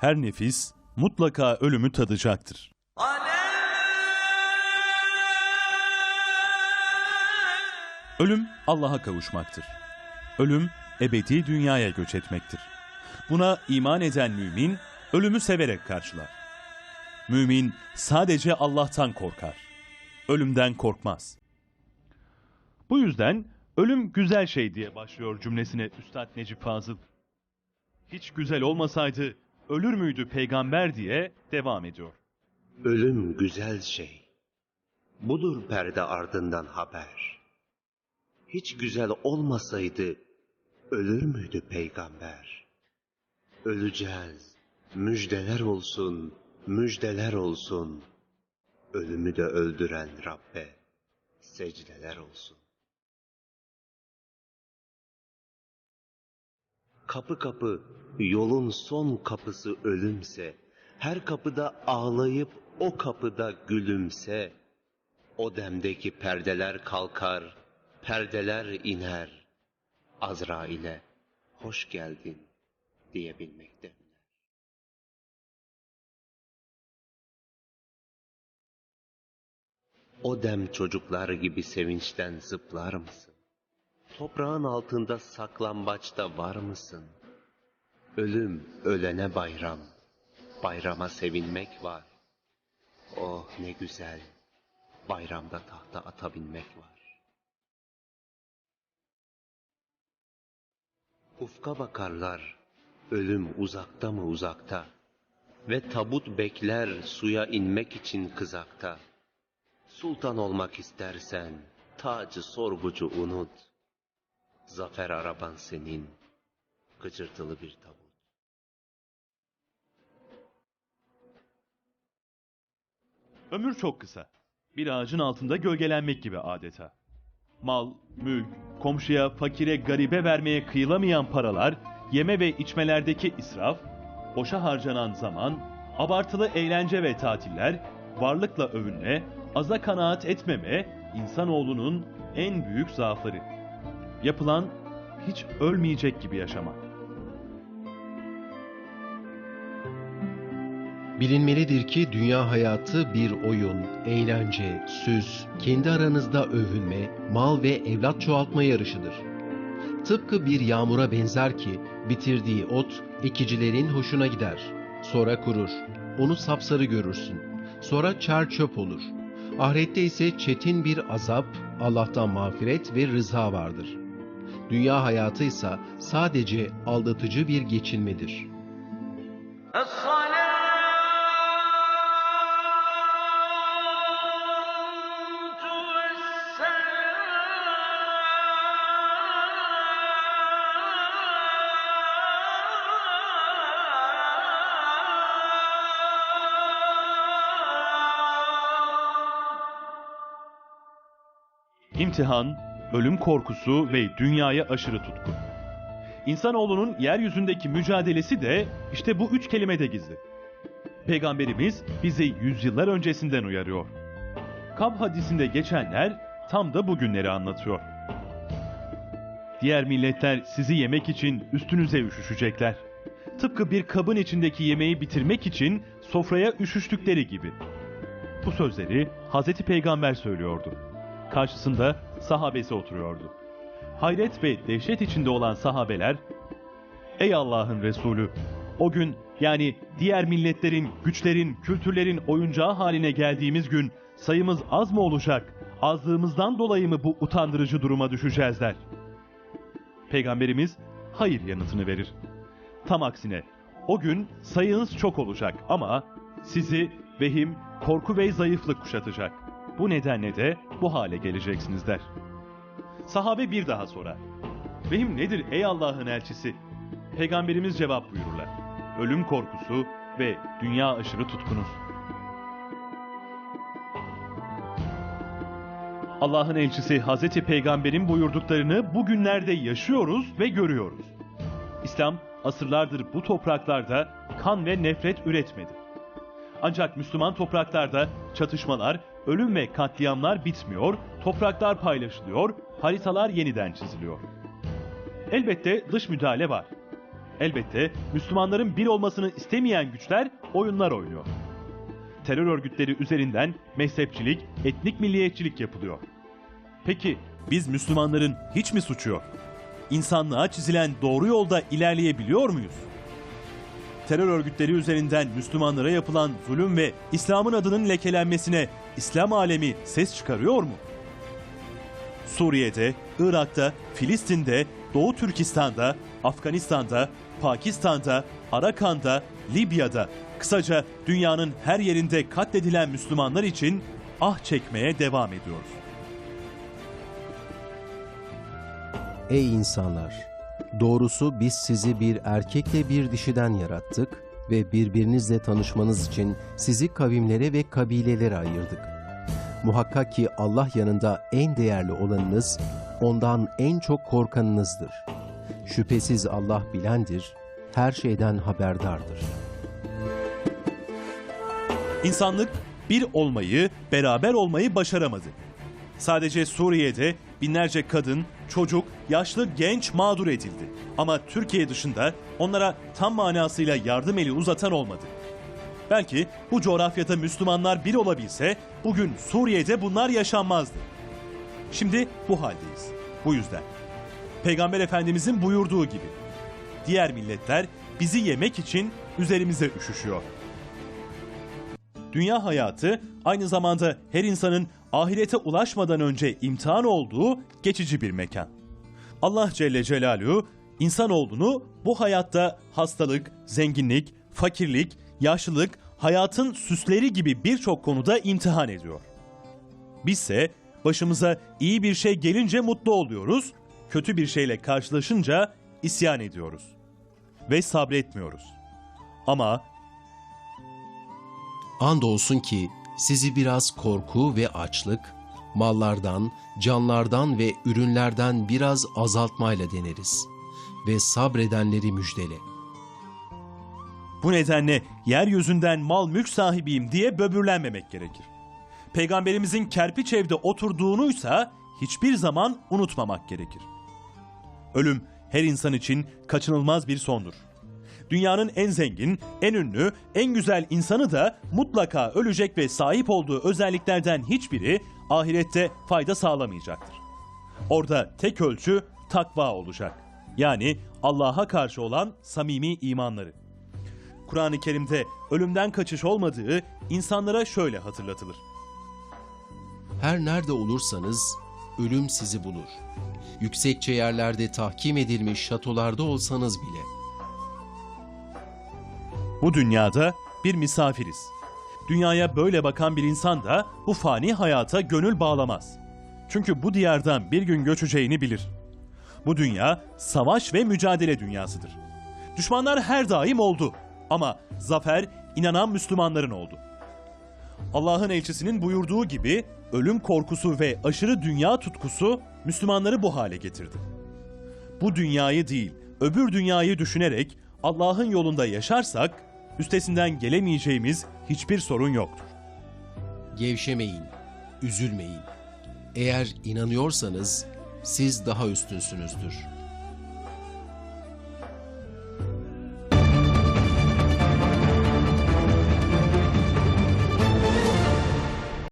Her nefis mutlaka ölümü tadacaktır. Ölüm Allah'a kavuşmaktır. Ölüm ebedi dünyaya göç etmektir. Buna iman eden mümin ölümü severek karşılar. Mümin sadece Allah'tan korkar. Ölümden korkmaz. Bu yüzden ölüm güzel şey diye başlıyor cümlesine Üstad Necip Fazıl. Hiç güzel olmasaydı ölür müydü peygamber diye devam ediyor. Ölüm güzel şey. Budur perde ardından haber. Hiç güzel olmasaydı ölür müydü peygamber? Öleceğiz. Müjdeler olsun, müjdeler olsun. Ölümü de öldüren Rabbe secdeler olsun. Kapı kapı yolun son kapısı ölümse, her kapıda ağlayıp o kapıda gülümse, o demdeki perdeler kalkar, perdeler iner. Azrail'e hoş geldin diyebilmekte. O dem çocuklar gibi sevinçten zıplar mısın? Toprağın altında saklambaçta var mısın? Ölüm ölene bayram, bayrama sevinmek var. Oh ne güzel, bayramda tahta atabilmek var. Ufka bakarlar, ölüm uzakta mı uzakta? Ve tabut bekler suya inmek için kızakta. Sultan olmak istersen, tacı sorgucu unut. Zafer araban senin, gıcırtılı bir tabut. Ömür çok kısa. Bir ağacın altında gölgelenmek gibi adeta. Mal, mülk, komşuya, fakire, garibe vermeye kıyılamayan paralar, yeme ve içmelerdeki israf, boşa harcanan zaman, abartılı eğlence ve tatiller, varlıkla övünme, aza kanaat etmeme, insanoğlunun en büyük zaafları. Yapılan hiç ölmeyecek gibi yaşamak. Bilinmelidir ki dünya hayatı bir oyun, eğlence, süs, kendi aranızda övünme, mal ve evlat çoğaltma yarışıdır. Tıpkı bir yağmura benzer ki bitirdiği ot ekicilerin hoşuna gider. Sonra kurur. Onu sapsarı görürsün. Sonra çer çöp olur. Ahirette ise çetin bir azap, Allah'tan mağfiret ve rıza vardır. Dünya hayatı ise sadece aldatıcı bir geçinmedir. İmtihan, ölüm korkusu ve dünyaya aşırı tutku. İnsanoğlunun yeryüzündeki mücadelesi de işte bu üç kelimede gizli. Peygamberimiz bizi yüzyıllar öncesinden uyarıyor. Kab hadisinde geçenler tam da bu günleri anlatıyor. Diğer milletler sizi yemek için üstünüze üşüşecekler. Tıpkı bir kabın içindeki yemeği bitirmek için sofraya üşüştükleri gibi. Bu sözleri Hazreti Peygamber söylüyordu. Karşısında sahabesi oturuyordu. Hayret ve dehşet içinde olan sahabeler, Ey Allah'ın Resulü! O gün yani diğer milletlerin, güçlerin, kültürlerin oyuncağı haline geldiğimiz gün sayımız az mı olacak? Azlığımızdan dolayı mı bu utandırıcı duruma düşeceğiz. Peygamberimiz hayır yanıtını verir. Tam aksine o gün sayınız çok olacak ama sizi vehim, korku ve zayıflık kuşatacak. Bu nedenle de bu hale geleceksiniz der. Sahabe bir daha sorar. Vehim nedir ey Allah'ın elçisi? Peygamberimiz cevap buyururlar. Ölüm korkusu ve dünya aşırı tutkunuz. Allah'ın elçisi Hazreti Peygamber'in buyurduklarını bugünlerde yaşıyoruz ve görüyoruz. İslam asırlardır bu topraklarda kan ve nefret üretmedi. Ancak Müslüman topraklarda çatışmalar, ölüm ve katliamlar bitmiyor, topraklar paylaşılıyor, haritalar yeniden çiziliyor. Elbette dış müdahale var. Elbette Müslümanların bir olmasını istemeyen güçler oyunlar oynuyor. Terör örgütleri üzerinden mezhepçilik, etnik milliyetçilik yapılıyor. Peki biz Müslümanların hiç mi suçu yok? İnsanlığa çizilen doğru yolda ilerleyebiliyor muyuz? Terör örgütleri üzerinden Müslümanlara yapılan zulüm ve İslam'ın adının lekelenmesine İslam alemi ses çıkarıyor mu? Suriye'de, Irak'ta, Filistin'de, Doğu Türkistan'da, Afganistan'da, Pakistan'da, Arakan'da, Libya'da, kısaca dünyanın her yerinde katledilen Müslümanlar için ah çekmeye devam ediyoruz. Ey insanlar! Doğrusu biz sizi bir erkekle bir dişiden yarattık ve birbirinizle tanışmanız için sizi kavimlere ve kabilelere ayırdık. Muhakkak ki Allah yanında en değerli olanınız, ondan en çok korkanınızdır. Şüphesiz Allah bilendir, her şeyden haberdardır. İnsanlık bir olmayı, beraber olmayı başaramadı. Sadece Suriye'de binlerce kadın, çocuk, yaşlı, genç mağdur edildi. Ama Türkiye dışında onlara tam manasıyla yardım eli uzatan olmadı. Belki bu coğrafyada Müslümanlar bir olabilse bugün Suriye'de bunlar yaşanmazdı. Şimdi bu haldeyiz. Bu yüzden. Peygamber Efendimizin buyurduğu gibi. Diğer milletler bizi yemek için üzerimize üşüşüyor. Dünya hayatı aynı zamanda her insanın ahirete ulaşmadan önce imtihan olduğu geçici bir mekan. Allah Celle Celaluhu insanoğlunu bu hayatta hastalık, zenginlik, fakirlik, yaşlılık, hayatın süsleri gibi birçok konuda imtihan ediyor. Bizse başımıza iyi bir şey gelince mutlu oluyoruz, kötü bir şeyle karşılaşınca isyan ediyoruz ve sabretmiyoruz. Ama Andolsun ki sizi biraz korku ve açlık, mallardan, canlardan ve ürünlerden biraz azaltmayla deneriz ve sabredenleri müjdele. Bu nedenle yeryüzünden mal mülk sahibiyim diye böbürlenmemek gerekir. Peygamberimizin kerpiç evde oturduğunuysa hiçbir zaman unutmamak gerekir. Ölüm her insan için kaçınılmaz bir sondur. Dünyanın en zengin, en ünlü, en güzel insanı da mutlaka ölecek ve sahip olduğu özelliklerden hiçbiri ahirette fayda sağlamayacaktır. Orada tek ölçü takva olacak. Yani Allah'a karşı olan samimi imanları. Kur'an-ı Kerim'de ölümden kaçış olmadığı insanlara şöyle hatırlatılır. Her nerede olursanız ölüm sizi bulur. Yüksekçe yerlerde tahkim edilmiş şatolarda olsanız bile. Bu dünyada bir misafiriz. Dünyaya böyle bakan bir insan da bu fani hayata gönül bağlamaz. Çünkü bu diyardan bir gün göçeceğini bilir. Bu dünya savaş ve mücadele dünyasıdır. Düşmanlar her daim oldu ama zafer inanan Müslümanların oldu. Allah'ın elçisinin buyurduğu gibi ölüm korkusu ve aşırı dünya tutkusu Müslümanları bu hale getirdi. Bu dünyayı değil, öbür dünyayı düşünerek Allah'ın yolunda yaşarsak üstesinden gelemeyeceğimiz hiçbir sorun yoktur. Gevşemeyin, üzülmeyin. Eğer inanıyorsanız siz daha üstünsünüzdür.